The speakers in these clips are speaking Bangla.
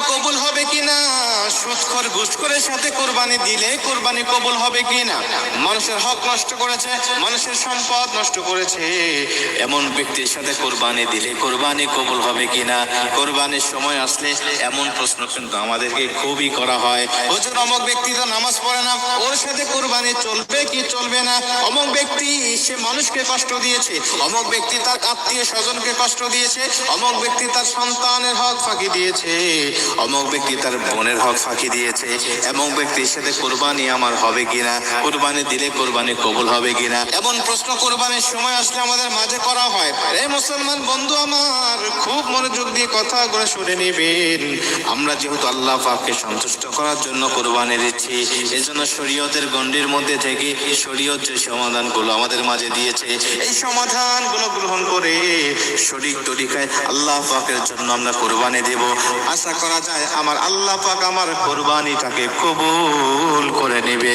কবুল হবে কিনা? সুৎখর ঘুষখোরের সাথে কোরবানি দিলে কোরবানি কবুল হবে কিনা? মানুষের হক নষ্ট করেছে, মানুষের সম্পদ নষ্ট করেছে। এমন ব্যক্তির সাথে কোরবানি দিলে কোরবানি কবুল হবে কিনা? কোরবানির সময় আসলে এমন প্রশ্ন কিন্তু আমাদেরকে খুবই করা হয়। হুজুর, অমক ব্যক্তি তো নামাজ পড়ে না। ওর সাথে কোরবানি চলবে কি চলবে না? অমক ব্যক্তি সে মানুষকে কষ্ট দিয়েছে। অমক ব্যক্তি তার আত্মীয় স্বজনকে কষ্ট দিয়েছে। অমক ব্যক্তি তার সন্তানের হক ফাঁকি দিয়েছে। অমক ব্যক্তি তার বোনের হক ফাঁকি দিয়েছে এবং ব্যক্তির সাথে কোরবানি আমার হবে কিনা, কোরবানি দিলে কোরবানি কবুল হবে কিনা? এমন প্রশ্ন কোরবানির সময় আসলে আমাদের মাঝে করা হয়। রে মুসলমান বন্ধু আমার, খুব মনোযোগ দিয়ে কথাগুলো শুনে নেবেন। আমরা যেহেতু আল্লাহ পাককে সন্তুষ্ট করার জন্য কোরবানি দিচ্ছি, এজন্য শরীয়তের গণ্ডির মধ্যে থেকে শরীয়ত যে সমাধানগুলো আমাদের মাঝে দিয়েছে, এই সমাধানগুলো গ্রহণ করে শরীর তরিকায় আল্লাহ পাকের জন্য আমরা কোরবানি দেব। আশা করা যায় আমার আল্লাহ পাক আমার কোরবানিটাকে কবুল করে নেবে।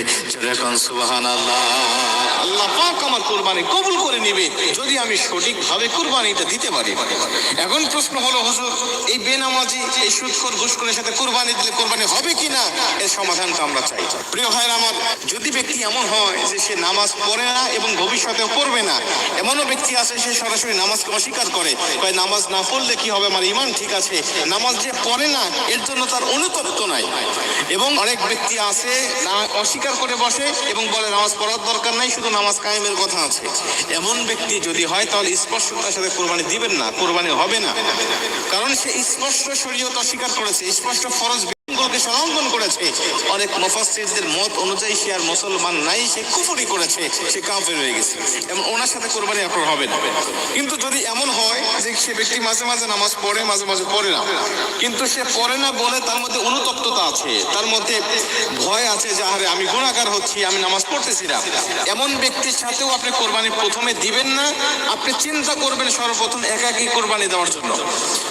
সুবাহান আল্লাহ আল্লাহ পাক আমার কোরবানি কবুল করে নেবে, যদি আমি সঠিকভাবে কোরবানিটা দিতে পারি। এখন প্রশ্ন হলো, হুজুর, এই বেনামাজি, এই সুৎখর ঘুষখোরের সাথে কোরবানি দিলে কোরবানি হবে কি না এর সমাধানটা আমরা চাই। প্রিয় ভাইয়ের আমার, যদি ব্যক্তি এমন হয় যে সে নামাজ পড়ে না এবং ভবিষ্যতেও পড়বে না, এমনও ব্যক্তি আছে সে সরাসরি নামাজকে অস্বীকার করে। কয়, নামাজ না পড়লে কি হবে? আমার ইমান ঠিক আছে। নামাজ যে পড়ে না, এর জন্য তার অনুতপ্ত নাই। এবং অনেক ব্যক্তি আছে, না অস্বীকার করে বসে এবং বলে, নামাজ পড়ার দরকার নাই, শুধু নামাজ কায়েমের কথা আছে। এমন ব্যক্তি যদি হয়, তাহলে স্পষ্ট তার সাথে কোরবানি দিবেন না, কোরবানি হবে না। কারণ সে স্পষ্ট শরীয়ত অস্বীকার করেছে, স্পষ্ট ফরজ বিধানগুলোকে সংলঙ্ঘন করেছে। অনেক মুফাসসিরদের মত অনুযায়ী সে আর মুসলমান নাই, সে কুফরি করেছে, সে কাফের হয়ে গেছে। এবং ওনার সাথে কোরবানি আপনার হবে না। কিন্তু যদি এমন হয় যে সে ব্যক্তি মাঝে মাঝে নামাজ পড়ে, মাঝে মাঝে পড়ে না, কিন্তু সে পড়ে না বলে তার মধ্যে অনুতপ্ততা আছে, তার মধ্যে ভয় আছে যে, আরে, আমি গুণাকার হচ্ছি, আমি নামাজ পড়তেছি না। এমন ব্যক্তির সাথেও আপনি কোরবানি প্রথমে দিবেন না। আপনি চিন্তা করবেন সর্বপ্রথম একাকি কোরবানি দেওয়ার জন্য।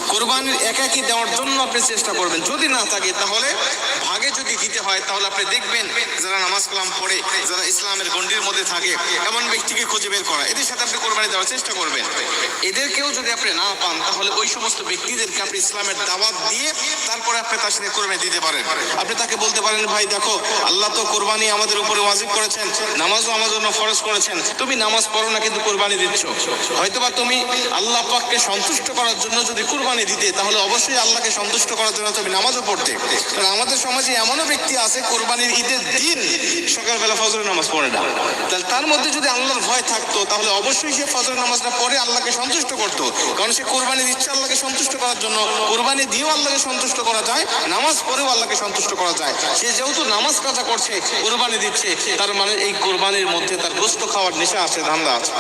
কোরবানির একাকি দেওয়ার জন্য আপনি চেষ্টা করবেন। যদি না থাকে, তাহলে ভাগে যদি দিতে হয়, তাহলে আপনি দেখবেন যারা নামাজ কালাম পড়ে, যারা ইসলামের গণ্ডির মধ্যে থাকে, এমন ব্যক্তিকে খুঁজে বের করা। এদের সাথে আপনি কোরবানি দেওয়ার চেষ্টা করবেন। এদেরকেও যদি আপনি না পান, তাহলে ওই সমস্ত ব্যক্তিদেরকে আপনি ইসলামের দাওয়াত দিয়ে তারপরে আপনি তার সাথে কোরবানি দিতে পারেন। আপনি তাকে বলতে পারেন, ভাই, দেখো, আল্লাহ তো কোরবানি আমাদের উপরে ওয়াজিব করেছেন, নামাজও আমার জন্য ফরজ করেছেন। তুমি নামাজ পড়ো না, কিন্তু কোরবানি দিচ্ছ। হয়তোবা তুমি আল্লাহ পাককে সন্তুষ্ট করার জন্য যদি কোরবানি দিতে, তাহলে অবশ্যই আল্লাহকে সন্তুষ্ট করার জন্য তুমি নামাজও পড়তে। কারণ আমাদের সমাজে এমনও ব্যক্তি আছে, কোরবানির ঈদের দিন সকালবেলা ফজরের নামাজ পড়ে না। তাহলে তার মধ্যে যদি আল্লাহর ভয় থাকতো, তাহলে অবশ্যই সে ফজরের নামাজটা পড়ে আল্লাহকে সন্তুষ্ট করত। কারণ সে কোরবানি দিচ্ছে আল্লাহকে সন্তুষ্ট করার জন্য। কোরবানি দিয়েও আল্লাহকে সন্তুষ্ট করা যায়, নামাজ পড়েও আল্লাহকে সন্তুষ্ট করা যায়। সে যেহেতু নামাজ কাজা করছে, কোরবানি দিচ্ছে, তার মানে এই কোরবানির মধ্যে তার গোস্ত খাওয়ার নেশা আছে, ধান্দা আছে।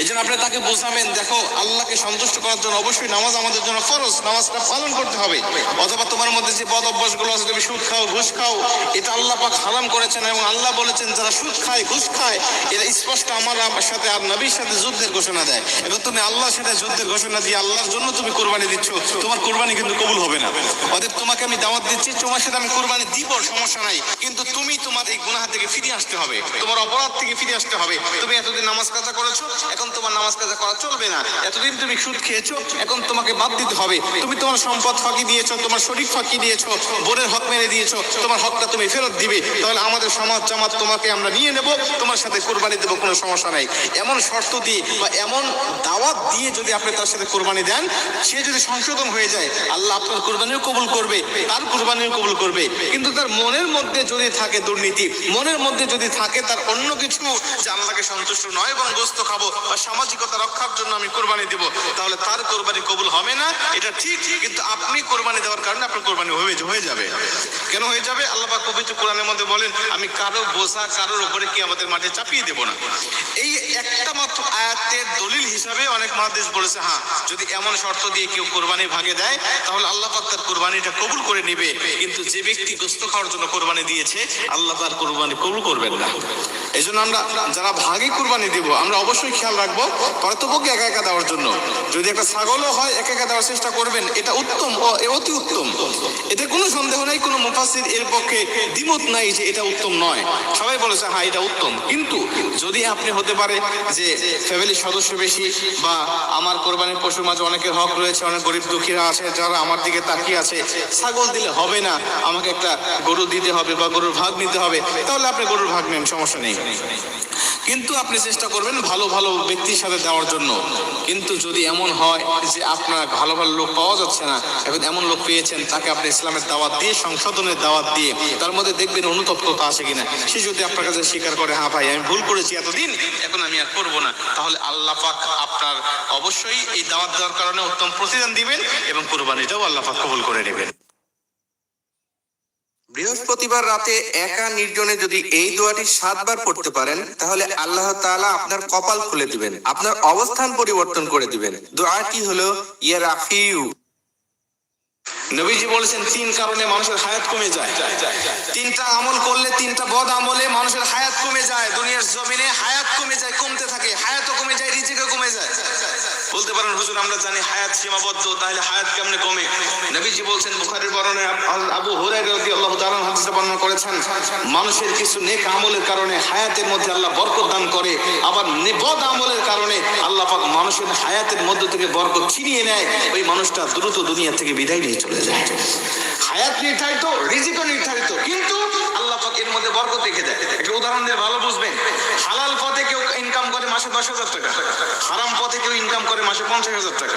এই জন্য আপনি তাকে বোঝাবেন, দেখো, আল্লাহকে সন্তুষ্ট করার জন্য অবশ্যই নামাজ আমাদের জন্য ফরজ, নামাজটা পালন করতে হবে। অথবা তোমার মধ্যে যে বদ অভ্যাসগুলো আছে, তুমি সুদ খাও, ঘুষ খাও, এটা আল্লাহ পাক হারাম করেছেন এবং আল্লাহ বলেছেন, যারা সুদ খায়, ঘুষ খায়, এরা স্পষ্ট আমার আমার সাথে আর নবীর সাথে যুদ্ধের ঘোষণা দেয়। এবং তুমি আল্লাহর সাথে যুদ্ধের ঘোষণা দিয়ে আল্লাহর জন্য তুমি কোরবানি দিচ্ছ, তোমার কোরবানি কিন্তু কবুল হবে না। অতএব তোমাকে আমি দাওয়াত দিচ্ছি, তোমার সাথে আমি কোরবানি দিব, সমস্যা নাই, কিন্তু তুমি তোমার এই গুনাহ থেকে ফিরে আসতে হবে, তোমার অপরাধ থেকে ফিরে আসতে হবে। তুমি এতদিন নামাজ কাজা করেছ এখন তোমার নামাজ কাজা করা চলবে না। এতদিন তুমি সুদ খেয়েছো, এখন তোমাকে বাদ দিতে হবে। তুমি তোমার সম্পদ ফাঁকি দিয়েছ, তোমার শরীর ফাঁকি দিয়েছ, বোনের হক মেরে দিয়েছ, তোমার হকটা তুমি ফেরত দিবে। তাহলে আমাদের সমাজ জামাত তোমাকে আমরা নিয়ে নেব, তোমার সাথে কোরবানি দেবো, কোনো সমস্যা নাই। এমন শর্ত দিয়ে বা এমন দাওয়াত দিয়ে যদি আপনি তার সাথে কোরবানি দেন, সে যদি সংশোধন হয়ে যায়, আল্লাহ আপনার কোরবানিও কবুল করবে, তার কোরবানিও কবুল করবে। কিন্তু তার মনের মধ্যে যদি থাকে দুর্নীতি, মনের মধ্যে যদি থাকে তার অন্য কিছু, যে আল্লাহকে সন্তুষ্ট নয় এবং গোস্ত খাব সামাজিকতা রক্ষার জন্য আমি কোরবানি দিব, তাহলে তার কোরবানি কবুল হবে না। এটা ঠিক, কিন্তু আপনি কোরবানি দেওয়ার কারণে আপনার কোরবানি হয়ে যাবে। কেন হয়ে যাবে? আল্লাহ পাক পবিত্র কোরআনের মধ্যে বলেন, আমি কারও বোঝা, কারোর উপরে কি আমাদের মাঠে চাপিয়ে দেব না। এই একটা মাত্র আয়াতের দলিল হিসাবে অনেক মহাদেশ বলেছে হ্যাঁ যদি এমন শর্ত দিয়ে কেউ কোরবানি ভাগে দেয়, তাহলে আল্লাহ তার কোরবানিটা কবুল করে নেবে। কিন্তু যে ব্যক্তি গোস্ত খাওয়ার জন্য কোরবানি দিয়েছে, আল্লাহ তার কোরবানি কবুল করবেন না। এই জন্য আমরা যারা ভাগে কোরবানি দিব, আমরা অবশ্যই খেয়াল রাখব। রাখব একা একা দেওয়ার জন্য। যদি একটা ছাগলও হয়, একা একা দেওয়ার চেষ্টা করবেন, এটা উত্তম অতি উত্তম। এতে কোনো সন্দেহ নাই, কোনো মুফাসির এর পক্ষে দ্বিমত নাই যে এটা উত্তম নয়। সবাই বলেছে হ্যাঁ এটা উত্তম। কিন্তু যদি আপনি হতে পারে যে ফ্যামিলির সদস্য বেশি বা আমার কোরবানির পশুর মাঝে অনেকের হক রয়েছে, অনেক গরিব দুঃখীরা আছে, যারা আমার দিকে তাকিয়ে আছে, ছাগল দিলে হবে না, আমাকে একটা গরু দিতে হবে বা গরুর ভাগ নিতে হবে, তাহলে আপনি গরুর ভাগ নেন, সমস্যা নেই। কিন্তু আপনি চেষ্টা করবেন ভালো ভালো ব্যক্তির সাথে দেওয়ার জন্য। কিন্তু যদি এমন হয় যে আপনার ভালো ভালো লোক পাওয়া যাচ্ছে না, এখন এমন লোক পেয়েছেন, তাকে আপনি ইসলামের দাওয়াত দিয়ে, সংশোধনের দাওয়াত দিয়ে, তার মধ্যে দেখবেন অনুতপ্ততা আছে কিনা। সে যদি আপনার কাছে স্বীকার করে হ্যাঁ ভাই, আমি ভুল করেছি এতদিন, এখন আমি আর করব না। তাহলে আল্লাহ পাক আপনার অবশ্যই এই দাওয়াত দেওয়ার কারণে উত্তম প্রতিদান দিবেন এবং কোরবানিটাও আল্লাহ পাক কবুল করে নেবেন। বৃহস্পতিবার রাতে একা নির্জনে যদি এই দোয়াটি সাতবার পড়তে পারেন, তাহলে আল্লাহ তাআলা আপনার কপাল খুলে দিবেন, আপনার অবস্থান পরিবর্তন করে দিবেন। দোয়াটি হলো, ইয়া রাফিউ। নবীজি বলেছেন, তিন কারণে মানুষের হায়াত কমে যায়। তিনটা আমল করলে তিনটা বদ আমলে মানুষের হায়াত কমে যায়। দুনিয়ার জমিনে হায়াত কমে যায়, কমতে থাকে। হায়াতও কমে যায়, রিজিকও কমে যায় পারেন হুজুর, আমরা জানি হায়াত সীমাবদ্ধ, তাহলে হায়াত কেমনে কমে? নবীজি বলছেন আব- হাদিসে বর্ণনা করেছেন, মানুষের কিছু নেক আমলের কারণে হায়াতের মধ্যে আল্লাহ বরকত দান করে, আবার নে- বদ আমলের কারণে আল্লাহ পাক মানুষের হায়াতের মধ্য থেকে বরকত ছিনিয়ে নেয়, ওই মানুষটা দ্রুত দুনিয়া থেকে বিদায় নিয়ে চলে যায়। হায়াত নির্ধারিত, রিজিকও নির্ধারিত, কিন্তু এর মধ্যে বরকত রেখে দেয়। একটা উদাহরণ দিয়ে ভালো বুঝবেন। হালাল পথে কেউ ইনকাম করে মাসে দশ হাজার টাকা। হারাম পথে কেউ ইনকাম করে মাসে পঞ্চাশ হাজার টাকা।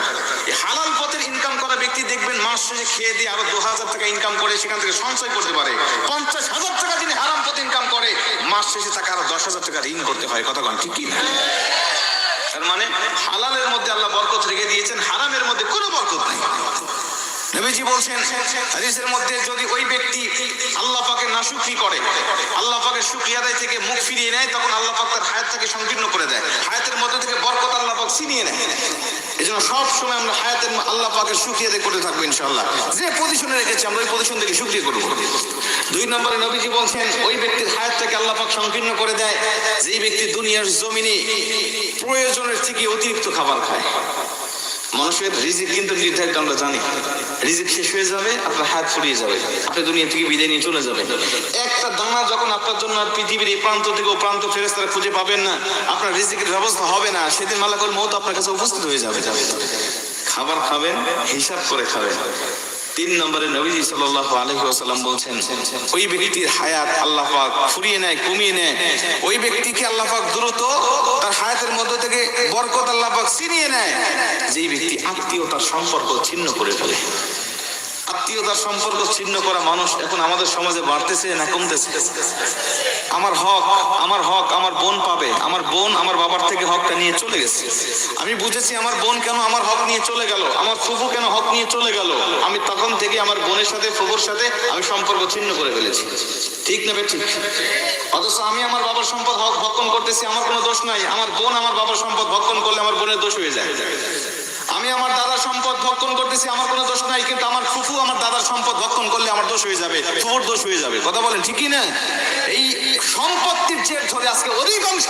এই হালাল পথের ইনকাম করা ব্যক্তি দেখবেন মাস শেষে খেয়ে দিয়ে আরও দু হাজার টাকা ইনকাম করে সেখান থেকে সঞ্চয় করতে পারে। পঞ্চাশ হাজার টাকা যিনি হারাম পথে ইনকাম করে, মাস শেষে তাকে আরও দশ হাজার টাকা ঋণ করতে হয়। কথা ঠিক কি না? তার মানে হালালের মধ্যে আল্লাহ বরকত রেখে দিয়েছেন, হারামের মধ্যে কোনো বরকত নাই। নবীজি বলছেন, হাদিসের মধ্যে যদি ওই পাকে নাশুকরি করে? আল্লাহ পাকের শুকরিয়া আদায় থেকে মুখ ফিরিয়ে নেয়, তখন আল্লাহ পাক তার হায়াতটাকে সংকীর্ণ করে দেয়। হায়াতের মধ্যে থেকে বরকত আল্লাহ পাক ছিনিয়ে নেয়। এই জন্য সব সময় আমরা হায়াতের আল্লাহ পাকের শুকরিয়া আদায় করতে থাকব ইনশাআল্লাহ। যে পজিশনে রেখেছি, আমরা ওই পজিশন থেকে শুকরিয়া করব। দুই নম্বরে নবীজি বলছেন, ওই ব্যক্তির হায়াতটাকে আল্লাহ পাক সংকীর্ণ করে দেয়। যেই ব্যক্তি দুনিয়ার জমিনে প্রয়োজনের থেকে অতিরিক্ত খাবার খায়। মানুষের রিজিক কিন্তু নির্ধারিত, আমরা জানি। রিজিক শেষ হয়ে যাবে, আপনার হাত ফুরিয়ে যাবে, আপনি দুনিয়া থেকে বিদায় নিয়ে চলে যাবে একটা দানা যখন আপনার জন্য পৃথিবীর এই প্রান্ত থেকে ও প্রান্ত ফেরেস্তারা খুঁজে পাবেন না, আপনার রিজিকের ব্যবস্থা হবে না, সেদিন মালাকুল মত আপনার কাছে উপস্থিত হয়ে যাবে। খাবার খাবেন, হিসাব করে খাবেন। তিন নম্বরে নবীজি সাল্লাল্লাহু আলাইহি ওয়াসাল্লাম বলছেন, ওই ব্যক্তির হায়াত আল্লাহ পাক ফুরিয়ে নেয়, কমিয়ে নেয়। ওই ব্যক্তিকে আল্লাহ পাক দ্রুত তার হায়াতের মধ্য থেকে বরকত আল্লাহ পাক ছিনিয়ে নেয়? যেই ব্যক্তি আত্মীয়তার সম্পর্ক ছিন্ন করে ফেলে। আত্মীয়তার সম্পর্ক ছিন্ন করা মানুষ এখন আমাদের সমাজে বাড়তেছে না কমতেছে? আমার হক আমার হক আমার বোন পাবে। আমার বোন আমার বাবার থেকে হকটা নিয়ে চলে গেছে। আমি বুঝেছি আমার বোন কেন আমার হক নিয়ে চলে গেল? আমার ফুফু কেন হক নিয়ে চলে গেল? আমি তখন থেকে আমার বোনের সাথে, ফুফুর সাথে আমি সম্পর্ক ছিন্ন করে ফেলেছি। ঠিক না ঠিক অথচ আমি আমার বাবার সম্পদ হক ভক্ষণ করতেছি, আমার কোনো দোষ নাই। আমার বোন আমার বাবার সম্পদ ভক্ষণ করলে আমার বোনের দোষ হয়ে যায়। আমি আমার দাদার সম্পদ ভক্ষণ করতেছি, আমার কোনো দোষ নাই, কিন্তু আমার ফুফু আমার দাদার সম্পদ ভক্ষণ করলে আমার দোষ হয়ে যাবে, ফুফুর দোষ হয়ে যাবে। কথা বলেন, ঠিকই না? এই সম্পত্তির জের ধরে আজকে অধিকাংশ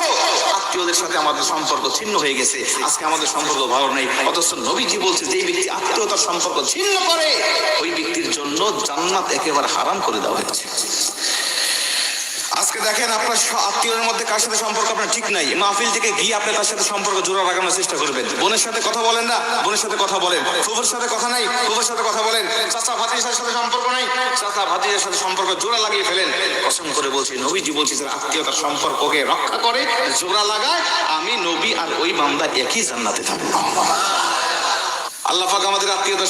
আত্মীয়দের সাথে আমাদের সম্পর্ক ছিন্ন হয়ে গেছে। আজকে আমাদের সম্পর্ক ভালো নেই, অথচ নবীজি বলছে যে ব্যক্তি আত্মীয়তার সম্পর্ক ছিন্ন করে, ওই ব্যক্তির জন্য জান্নাত একেবারে হারাম করে দেওয়া হয়েছে। আজকে দেখেন আপনার আত্মীয়দের মধ্যে কার সাথে সম্পর্ক আপনার ঠিক নাই। মাহফিল থেকে গিয়ে আপনি তার সাথে সম্পর্ক জোড়া লাগানোর চেষ্টা করবেন। বোনের সাথে কথা বলেন না, বোনের সাথে কথা বলেন। ফুফুর সাথে কথা নাই, ফুফুর সাথে কথা বলেন। চাচা, ভাতিজার সাথে সম্পর্ক নাই। চাচা, ভাতিজার সাথে সম্পর্ক জোড়া লাগিয়ে ফেলেন। কসম করে বলছি, নবীজি বলছি যে আত্মীয়তার সম্পর্ককে রক্ষা করে, জোড়া লাগায়, আমি নবী আর ওই বান্দা একই জান্নাতে থাকব। আল্লাহ আমাদের আত্মীয়তা